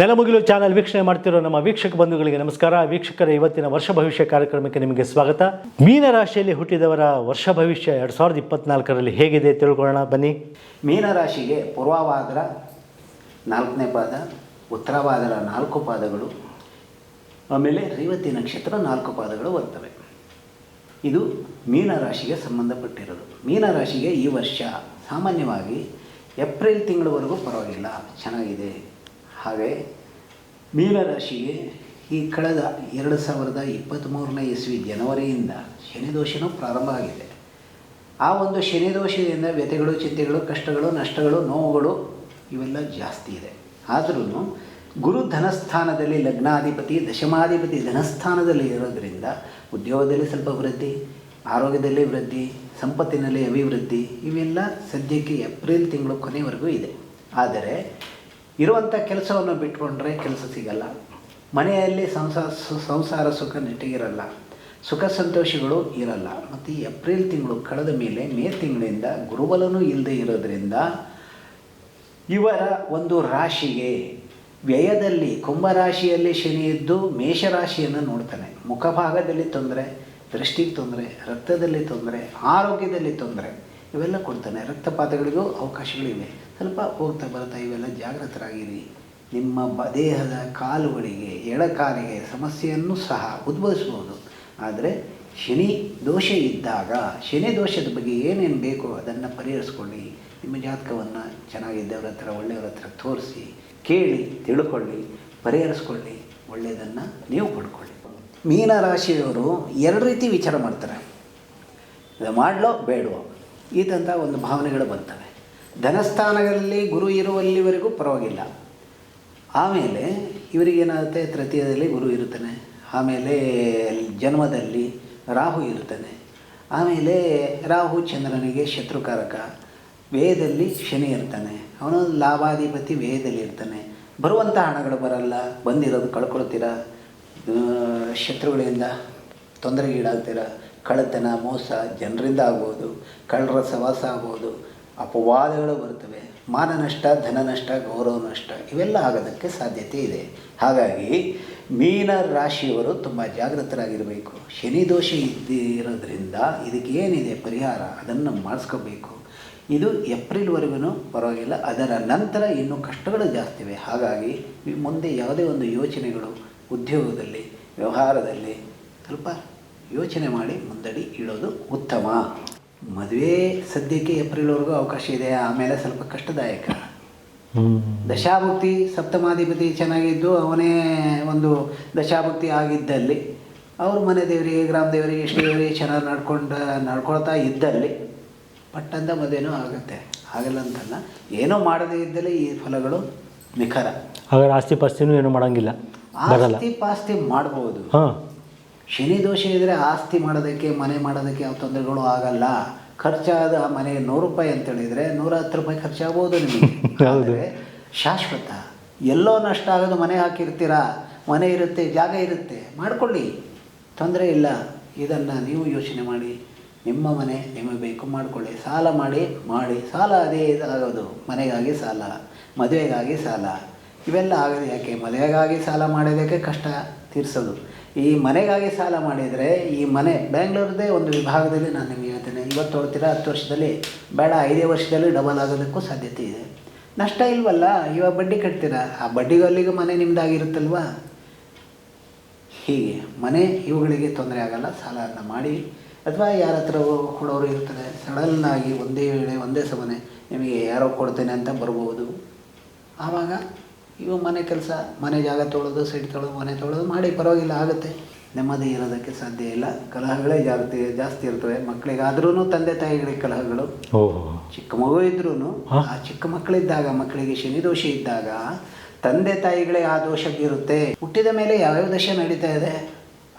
ನೆಲಮುಗಿಲು channel ವೀಕ್ಷಣೆ ಮಾಡ್ತಿರೋ ನಮ್ಮ ವೀಕ್ಷಕ ಬಂಧುಗಳಿಗೆ ನಮಸ್ಕಾರ. ವೀಕ್ಷಕರ, ಇವತ್ತಿನ ವರ್ಷ ಭವಿಷ್ಯ ಕಾರ್ಯಕ್ರಮಕ್ಕೆ ನಿಮಗೆ ಸ್ವಾಗತ. ಮೀನ ರಾಶಿಯಲ್ಲಿ ಹುಟ್ಟಿದವರ ವರ್ಷ ಭವಿಷ್ಯ ಎರಡು ಸಾವಿರದ ಇಪ್ಪತ್ನಾಲ್ಕರಲ್ಲಿ ಹೇಗಿದೆ ತಿಳ್ಕೊಳ್ಳೋಣ, ಬನ್ನಿ. ಮೀನರಾಶಿಗೆ ಪೂರ್ವವಾದರ ನಾಲ್ಕನೇ ಪಾದ, ಉತ್ತರವಾದರ ನಾಲ್ಕು ಪಾದಗಳು, ಆಮೇಲೆ ರೇವತಿ ನಕ್ಷತ್ರ ನಾಲ್ಕು ಪಾದಗಳು ಬರ್ತವೆ. ಇದು ಮೀನರಾಶಿಗೆ ಸಂಬಂಧಪಟ್ಟಿರೋದು. ಮೀನರಾಶಿಗೆ ಈ ವರ್ಷ ಸಾಮಾನ್ಯವಾಗಿ ಏಪ್ರಿಲ್ ತಿಂಗಳವರೆಗೂ ಪರವಾಗಿಲ್ಲ. ಚೆನ್ನಾಗಿದೆ. ಹಾಗೆ ಮೀನರಾಶಿಗೆ ಈ ಕಳೆದ ಎರಡು ಸಾವಿರದ ಇಪ್ಪತ್ತ್ಮೂರನೇ ಇಸ್ವಿ ಜನವರಿಯಿಂದ ಶನಿದೋಷನೂ ಪ್ರಾರಂಭ ಆಗಿದೆ. ಆ ಒಂದು ಶನಿದೋಷದಿಂದ ವ್ಯಥೆಗಳು, ಚಿಂತೆಗಳು, ಕಷ್ಟಗಳು, ನಷ್ಟಗಳು, ನೋವುಗಳು ಇವೆಲ್ಲ ಜಾಸ್ತಿ ಇದೆ. ಆದ್ರೂ ಗುರು ಧನಸ್ಥಾನದಲ್ಲಿ ಲಗ್ನಾಧಿಪತಿ, ದಶಮಾಧಿಪತಿ ಧನಸ್ಥಾನದಲ್ಲಿ ಇರೋದರಿಂದ ಉದ್ಯೋಗದಲ್ಲಿ ಸ್ವಲ್ಪ ವೃದ್ಧಿ, ಆರೋಗ್ಯದಲ್ಲಿ ವೃದ್ಧಿ, ಸಂಪತ್ತಿನಲ್ಲಿ ಅಭಿವೃದ್ಧಿ ಇವೆಲ್ಲ ಸದ್ಯಕ್ಕೆ ಏಪ್ರಿಲ್ ತಿಂಗಳು ಕೊನೆವರೆಗೂ ಇದೆ. ಆದರೆ ಇರುವಂಥ ಕೆಲಸವನ್ನು ಬಿಟ್ಕೊಂಡ್ರೆ ಕೆಲಸ ಸಿಗಲ್ಲ. ಮನೆಯಲ್ಲಿ ಸಂಸಾರ ಸಂಸಾರ ಸುಖ ನೆಟ್ಟಿಗಿರಲ್ಲ ಸುಖ ಸಂತೋಷಗಳು ಇರಲ್ಲ. ಮತ್ತು ಏಪ್ರಿಲ್ ತಿಂಗಳು ಕಳೆದ ಮೇಲೆ ಮೇ ತಿಂಗಳಿಂದ ಗುರುಬಲನೂ ಇಲ್ಲದೆ ಇರೋದ್ರಿಂದ ಇವರ ಒಂದು ರಾಶಿಗೆ ವ್ಯಯದಲ್ಲಿ ಕುಂಭರಾಶಿಯಲ್ಲಿ ಶನಿ ಇದ್ದು ಮೇಷರಾಶಿಯನ್ನು ನೋಡ್ತಾನೆ. ಮುಖಭಾಗದಲ್ಲಿ ತೊಂದರೆ, ದೃಷ್ಟಿಗೆ ತೊಂದರೆ, ರಕ್ತದಲ್ಲಿ ತೊಂದರೆ, ಆರೋಗ್ಯದಲ್ಲಿ ತೊಂದರೆ. ಇವೆಲ್ಲ ಕೊಡ್ತಾನೆ. ರಕ್ತಪಾತಗಳಿಗೂ ಅವಕಾಶಗಳಿವೆ. ಸ್ವಲ್ಪ ಹೋಗ್ತಾ ಬರ್ತಾ ಇವೆಲ್ಲ ಜಾಗೃತರಾಗಿರಿ ನಿಮ್ಮ ಬ, ದೇಹದ ಕಾಲುಗಳಿಗೆ, ಎಡಕಾಲಿಗೆ ಸಮಸ್ಯೆಯನ್ನು ಸಹ ಉದ್ಭವಿಸ್ಬೋದು ಆದರೆ ಶನಿ ದೋಷ ಇದ್ದಾಗ, ಶನಿ ದೋಷದ ಬಗ್ಗೆ ಏನೇನು ಬೇಕೋ ಅದನ್ನು ಪರಿಹರಿಸ್ಕೊಳ್ಳಿ. ನಿಮ್ಮ ಜಾತಕವನ್ನು ಚೆನ್ನಾಗಿದ್ದವ್ರ ಹತ್ರ, ಒಳ್ಳೆಯವ್ರ ಹತ್ರ ತೋರಿಸಿ, ಕೇಳಿ, ತಿಳ್ಕೊಳ್ಳಿ, ಪರಿಹರಿಸ್ಕೊಳ್ಳಿ. ಒಳ್ಳೆಯದನ್ನು ನೀವು ಪಡ್ಕೊಳ್ಳಿ. ಮೀನರಾಶಿಯವರು ಎರಡು ರೀತಿ ವಿಚಾರ ಮಾಡ್ತಾರೆ. ಮಾಡಲೋ ಬೇಡವೋ? ಈತಂಥ ಒಂದು ಭಾವನೆಗಳು ಬರ್ತವೆ ಧನಸ್ಥಾನಗಳಲ್ಲಿ ಗುರು ಇರುವಲ್ಲಿವರೆಗೂ ಪರವಾಗಿಲ್ಲ. ಆಮೇಲೆ ಇವರಿಗೇನಾಗುತ್ತೆ, ತೃತೀಯದಲ್ಲಿ ಗುರು ಇರುತ್ತಾನೆ. ಆಮೇಲೆ ಜನ್ಮದಲ್ಲಿ ರಾಹು ಇರ್ತಾನೆ ಆಮೇಲೆ ರಾಹು ಚಂದ್ರನಿಗೆ ಶತ್ರುಕಾರಕ. ವ್ಯಯದಲ್ಲಿ ಶನಿ ಇರ್ತಾನೆ. ಅವನು ಲಾಭಾಧಿಪತಿ ವ್ಯಯದಲ್ಲಿ ಇರ್ತಾನೆ. ಬರುವಂಥ ಹಣಗಳು ಬರಲ್ಲ. ಬಂದಿರೋದು ಕಳ್ಕೊಳ್ತೀರ? ಶತ್ರುಗಳಿಂದ ತೊಂದರೆಗೀಡಾಗ್ತೀರ? ಕಳ್ಳತನ, ಮೋಸ ಜನರಿಂದ ಆಗ್ಬೋದು ಕಳ್ಳರ ಸವಾಸ ಆಗ್ಬೋದು ಅಪವಾದಗಳು ಬರ್ತವೆ ಮಾನನಷ್ಟ, ಧನನಷ್ಟ ಗೌರವ ನಷ್ಟ ಇವೆಲ್ಲ ಆಗೋದಕ್ಕೆ ಸಾಧ್ಯತೆ ಇದೆ. ಹಾಗಾಗಿ ಮೀನ ರಾಶಿಯವರು ತುಂಬ ಜಾಗೃತರಾಗಿರಬೇಕು. ಶನಿ ದೋಷ ಇದ್ದಿರೋದ್ರಿಂದ ಇದಕ್ಕೇನಿದೆ ಪರಿಹಾರ? ಅದನ್ನು ಮಾಡಿಸ್ಕೋಬೇಕು. ಇದು ಏಪ್ರಿಲ್ವರೆಗೂ ಪರವಾಗಿಲ್ಲ. ಅದರ ನಂತರ ಇನ್ನೂ ಕಷ್ಟಗಳು ಜಾಸ್ತಿ ಇವೆ ಹಾಗಾಗಿ ಮುಂದೆ ಯಾವುದೇ ಒಂದು ಯೋಚನೆಗಳು ಉದ್ಯೋಗದಲ್ಲಿ, ವ್ಯವಹಾರದಲ್ಲಿ ಸ್ವಲ್ಪ ಯೋಚನೆ ಮಾಡಿ ಮುಂದಡಿ ಇಡೋದು ಉತ್ತಮ. ಮದುವೆ ಸದ್ಯಕ್ಕೆ ಏಪ್ರಿಲ್ವರೆಗೂ ಅವಕಾಶ ಇದೆ ಆಮೇಲೆ ಸ್ವಲ್ಪ ಕಷ್ಟದಾಯಕ. ದಶಾಭುಕ್ತಿ ಸಪ್ತಮಾಧಿಪತಿ ಚೆನ್ನಾಗಿದ್ದು ಅವನೇ ಒಂದು ದಶಾಭುಕ್ತಿ ಆಗಿದ್ದಲ್ಲಿ. ಅವ್ರ ಮನೆ ದೇವರಿಗೆ ಗ್ರಾಮ ದೇವರಿಗೆ ಇಷ್ಟ ದೇವರಿಗೆ ಚೆನ್ನಾಗಿ ನಡ್ಕೊಂಡು ನಡ್ಕೊಳ್ತಾ ಇದ್ದಲ್ಲಿ. ಪಟ್ಟಂತ ಮದುವೆನೂ ಆಗುತ್ತೆ. ಆಗಲ್ಲ ಅಂತಲ್ಲ. ಏನೋ ಮಾಡದೇ ಇದ್ದಲ್ಲಿ ಈ ಫಲಗಳು ನಿಖರ. ಹಾಗಾದ್ರೆ ಆಸ್ತಿ ಪಾಸ್ತಿನೂ ಏನು ಮಾಡೋಂಗಿಲ್ಲ. ಆಸ್ತಿ ಪಾಸ್ತಿ ಮಾಡ್ಬೋದು. ಹಾಂ. ಶನಿ ದೋಷ ಇದ್ದರೆ ಆಸ್ತಿ ಮಾಡೋದಕ್ಕೆ ಮನೆ ಮಾಡೋದಕ್ಕೆ ಯಾವ ತೊಂದರೆಗಳು ಆಗಲ್ಲ. ಖರ್ಚಾದ ಮನೆಗೆ ನೂರು ರೂಪಾಯಿ ಅಂತ ಹೇಳಿದರೆ ನೂರ ಹತ್ತು ರೂಪಾಯಿ ಖರ್ಚಾಗ್ಬೋದು ನಿಮಗೆ. ಆದರೆ ಶಾಶ್ವತ. ಎಲ್ಲೋ ನಷ್ಟ ಆಗೋದು ಮನೆ ಹಾಕಿರ್ತೀರಾ ಮನೆ ಇರುತ್ತೆ ಜಾಗ ಇರುತ್ತೆ ಮಾಡಿಕೊಳ್ಳಿ. ತೊಂದರೆ ಇಲ್ಲ. ಇದನ್ನು ನೀವು ಯೋಚನೆ ಮಾಡಿ. ನಿಮ್ಮ ಮನೆ ನಿಮಗೆ ಬೇಕು ಮಾಡಿಕೊಳ್ಳಿ. ಸಾಲ ಮಾಡಿ ಮಾಡಿ. ಸಾಲ ಅದೇ ಇದಾಗೋದು. ಮನೆಗಾಗಿ ಸಾಲ ಮದುವೆಗಾಗಿ ಸಾಲ. ಇವೆಲ್ಲ ಆಗೋದು ಯಾಕೆ? ಮದುವೆಗಾಗಿ ಸಾಲ ಮಾಡೋದಕ್ಕೆ ಕಷ್ಟ ತೀರಿಸೋದು. ಈ ಮನೆಗಾಗಿ ಸಾಲ ಮಾಡಿದರೆ ಈ ಮನೆ ಬ್ಯಾಂಗ್ಳೂರದೇ ಒಂದು ವಿಭಾಗದಲ್ಲಿ ನಾನು ನಿಮಗೆ ಹೇಳ್ತೇನೆ. ಇವತ್ತು ತೊಗೊಳ್ತೀರಾ ಹತ್ತು ವರ್ಷದಲ್ಲಿ, ಬೇಡ, ಐದೇ ವರ್ಷದಲ್ಲಿ ಡಬಲ್ ಆಗೋದಕ್ಕೂ ಸಾಧ್ಯತೆ ಇದೆ. ನಷ್ಟ ಇಲ್ವಲ್ಲ, ಇವಾಗ ಬಡ್ಡಿ ಕಟ್ತೀರಾ? ಆ ಬಡ್ಡಿಗೂ ಮನೆ ನಿಮ್ಮದಾಗಿರುತ್ತಲ್ವಾ ಹೀಗೆ, ಮನೆ ಇವುಗಳಿಗೆ ತೊಂದರೆ ಆಗಲ್ಲ ಸಾಲವನ್ನು ಮಾಡಿ. ಅಥವಾ ಯಾರ ಹತ್ರ ಕೊಡೋರು ಇರ್ತಾರೆ ಸಡನ್ನಾಗಿ ಒಂದೇ ವೇಳೆ ಒಂದೇ ಸಮನೆ ನಿಮಗೆ ಯಾರೋ ಕೊಡ್ತೇನೆ ಅಂತ ಬರ್ಬೋದು ಆವಾಗ ಇವು ಮನೆ ಕೆಲಸ ಮನೆ ಜಾಗ ತೊಳೆದು ಸೈಡ್ ತೊಳೆದು ಮನೆ ತೊಳೆದು ಮಾಡಿ ಪರವಾಗಿಲ್ಲ ಆಗುತ್ತೆ. ನೆಮ್ಮದಿ ಇರೋದಕ್ಕೆ ಸಾಧ್ಯ ಇಲ್ಲ. ಕಲಹಗಳೇ ಜಾಸ್ತಿ ಜಾಸ್ತಿ ಇರ್ತವೆ. ಮಕ್ಕಳಿಗಾದ್ರೂ ತಂದೆ ತಾಯಿಗಳಿಗೆ ಕಲಹಗಳು. ಚಿಕ್ಕ ಮಗು ಇದ್ರೂ ಆ ಚಿಕ್ಕ ಮಕ್ಕಳಿದ್ದಾಗ ಮಕ್ಕಳಿಗೆ ಶನಿ ದೋಷ ಇದ್ದಾಗ ತಂದೆ ತಾಯಿಗಳೇ ಆ ದೋಷ ಬೀರುತ್ತೆ ಹುಟ್ಟಿದ ಮೇಲೆ ಯಾವ್ಯಾವ ದೋಷ ನಡೀತಾ ಇದೆ?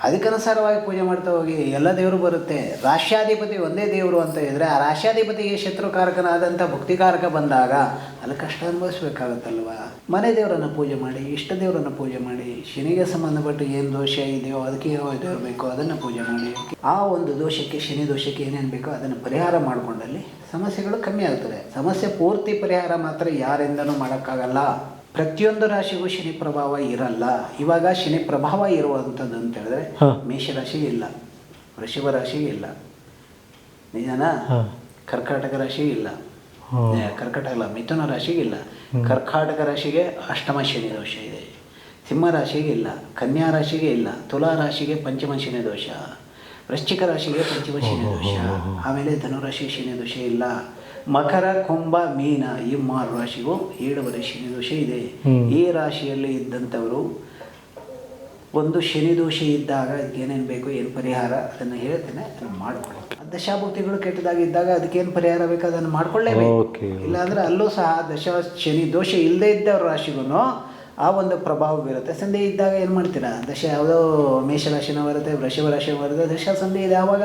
ಅದಕ್ಕನುಸಾರವಾಗಿ ಪೂಜೆ ಮಾಡ್ತಾ ಹೋಗಿ ಎಲ್ಲ ದೇವರು ಬರುತ್ತೆ. ರಾಷ್ಟ್ರಾಧಿಪತಿ ಒಂದೇ ದೇವರು ಅಂತ ಇದ್ರೆ ಆ ರಾಷ್ಟ್ರಾಧಿಪತಿಗೆ ಶತ್ರುಕಾರಕನಾದಂಥ ಭಕ್ತಿಕಾರಕ ಬಂದಾಗ ಅಲ್ಲಿ ಕಷ್ಟ ಅನುಭವಿಸ್ಬೇಕಾಗತ್ತಲ್ವಾ? ಮನೆ ದೇವರನ್ನು ಪೂಜೆ ಮಾಡಿ, ಇಷ್ಟ ದೇವರನ್ನು ಪೂಜೆ ಮಾಡಿ, ಶನಿಗೆ ಸಂಬಂಧಪಟ್ಟು ಏನು ದೋಷ ಇದೆಯೋ, ಅದಕ್ಕೆ ಯಾವ ದೇವರು ಬೇಕೋ ಅದನ್ನು ಪೂಜೆ ಮಾಡಿ. ಆ ಒಂದು ದೋಷಕ್ಕೆ, ಶನಿ ದೋಷಕ್ಕೆ ಏನೇನು ಬೇಕೋ ಅದನ್ನು ಪರಿಹಾರ ಮಾಡಿಕೊಂಡಲ್ಲಿ ಸಮಸ್ಯೆಗಳು ಕಮ್ಮಿ ಆಗ್ತದೆ. ಸಮಸ್ಯೆ ಪೂರ್ತಿ ಪರಿಹಾರ ಮಾತ್ರ ಯಾರಿಂದನೂ ಮಾಡೋಕ್ಕಾಗಲ್ಲ. ಪ್ರತಿಯೊಂದು ರಾಶಿಗೂ ಶನಿ ಪ್ರಭಾವ ಇರಲ್ಲ. ಇವಾಗ ಶನಿ ಪ್ರಭಾವ ಇರುವಂಥದ್ದು ಅಂತ ಹೇಳಿದ್ರೆ. ಮೇಷರಾಶಿ ಇಲ್ಲ. ವೃಷಭ ರಾಶಿ ಇಲ್ಲ. ನಿಜನಾ? ಕರ್ಕಾಟಕ ರಾಶಿ ಇಲ್ಲ. ಕರ್ಕಾಟಕ ಇಲ್ಲ ಮಿಥುನ ರಾಶಿಗೆ ಇಲ್ಲ. ಕರ್ಕಾಟಕ ರಾಶಿಗೆ ಅಷ್ಟಮ ಶನಿ ದೋಷ ಇದೆ. ಸಿಂಹ ರಾಶಿಗೆ ಇಲ್ಲ. ಕನ್ಯಾ ರಾಶಿಗೆ ಇಲ್ಲ. ತುಲಾ ರಾಶಿಗೆ ಪಂಚಮ ಶನಿ ದೋಷ. ವೃಶ್ಚಿಕ ರಾಶಿಗೆ ಪಂಚಮ ಶನಿ ದೋಷ. ಆಮೇಲೆ ಧನುರಾಶಿ ಶನಿ ದೋಷ ಇಲ್ಲ. ಮಕರ ಕುಂಭ ಮೀನ ಈ ಮೂರು ರಾಶಿಗೂ ಏಳುವರೆ ಶನಿ ದೋಷ ಇದೆ. ಈ ರಾಶಿಯಲ್ಲಿ ಇದ್ದಂಥವರು ಒಂದು ಶನಿ ದೋಷ ಇದ್ದಾಗ ಏನೇನು ಬೇಕು ಏನು ಪರಿಹಾರ ಅದನ್ನು ಹೇಳ್ತೇನೆ ಅದನ್ನು ಮಾಡ್ಕೊಳ್ಳಿ. ದಶಾಭೂತಿಗಳು ಕೆಟ್ಟದಾಗಿದ್ದಾಗ ಅದಕ್ಕೇನು ಪರಿಹಾರ ಬೇಕು ಅದನ್ನು ಮಾಡ್ಕೊಳ್ಳೇಬೇಕು. ಇಲ್ಲಾಂದ್ರೆ ಇಲ್ಲಾಂದರೆ ಅಲ್ಲೂ ಸಹ ದಶ ಶನಿ ದೋಷ ಇಲ್ಲದೇ ಇದ್ದವ್ರ ರಾಶಿಗೂ ಆ ಒಂದು ಪ್ರಭಾವ ಬೀರುತ್ತೆ. ಸಂಧಿ ಇದ್ದಾಗ ಏನು ಮಾಡ್ತೀರಾ? ದಶ ಯಾವುದೋ ಮೇಷರಾಶಿನೂ ಬರುತ್ತೆ ವೃಷಭ ರಾಶಿ ಬರುತ್ತೆ. ದಶ ಸಂಧಿ ಇದೆ. ಆವಾಗ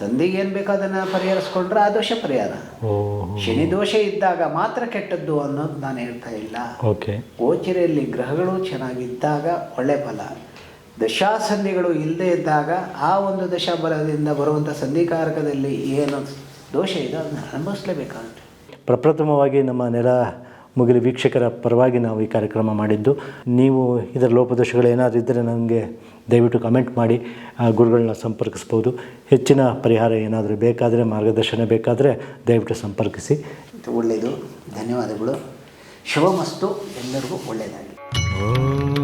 ಸಂಧಿಗೆ ಏನು ಬೇಕೋ ಅದನ್ನು ಪರಿಹರಿಸ್ಕೊಂಡ್ರೆ ಆ ದೋಷ ಪರಿಹಾರ. ಶನಿ ದೋಷ ಇದ್ದಾಗ ಮಾತ್ರ ಕೆಟ್ಟದ್ದು ಅನ್ನೋದು ನಾನು ಹೇಳ್ತಾ ಇಲ್ಲ. ಓಕೆ. ಗೋಚರಿಯಲ್ಲಿ ಗ್ರಹಗಳು ಚೆನ್ನಾಗಿದ್ದಾಗ ಒಳ್ಳೆ ಫಲ. ದಶಾಸಂಧಿಗಳು ಇಲ್ಲದೆ ಇದ್ದಾಗ ಆ ಒಂದು ದಶಾ ಬಲದಿಂದ ಬರುವಂಥ ಸಂಧಿಕಾರಕದಲ್ಲಿ ಏನು ದೋಷ ಇದೆ ಅದನ್ನು ಅನುಭವಿಸ್ಲೇಬೇಕಾಗುತ್ತೆ. ಪ್ರಪ್ರಥಮವಾಗಿ ನಮ್ಮ ನೆಲ ಮುಗಿಲು ವೀಕ್ಷಕರ ಪರವಾಗಿ ನಾವು ಈ ಕಾರ್ಯಕ್ರಮ ಮಾಡಿದ್ದು. ನೀವು ಇದರ ಲೋಪದೋಷಗಳು ಏನಾದರೂ ಇದ್ದರೆ ನನಗೆ ದಯವಿಟ್ಟು ಕಮೆಂಟ್ ಮಾಡಿ ಆ ಗುರುಗಳನ್ನ ಸಂಪರ್ಕಿಸ್ಬೋದು. ಹೆಚ್ಚಿನ ಪರಿಹಾರ ಏನಾದರೂ ಬೇಕಾದರೆ ಮಾರ್ಗದರ್ಶನ ಬೇಕಾದರೆ ದಯವಿಟ್ಟು ಸಂಪರ್ಕಿಸಿ. ಒಳ್ಳೆಯದು. ಧನ್ಯವಾದಗಳು. ಶುಭಮಸ್ತು. ಎಲ್ಲರಿಗೂ ಒಳ್ಳೆಯದಾಗಲಿ. ಓಂ.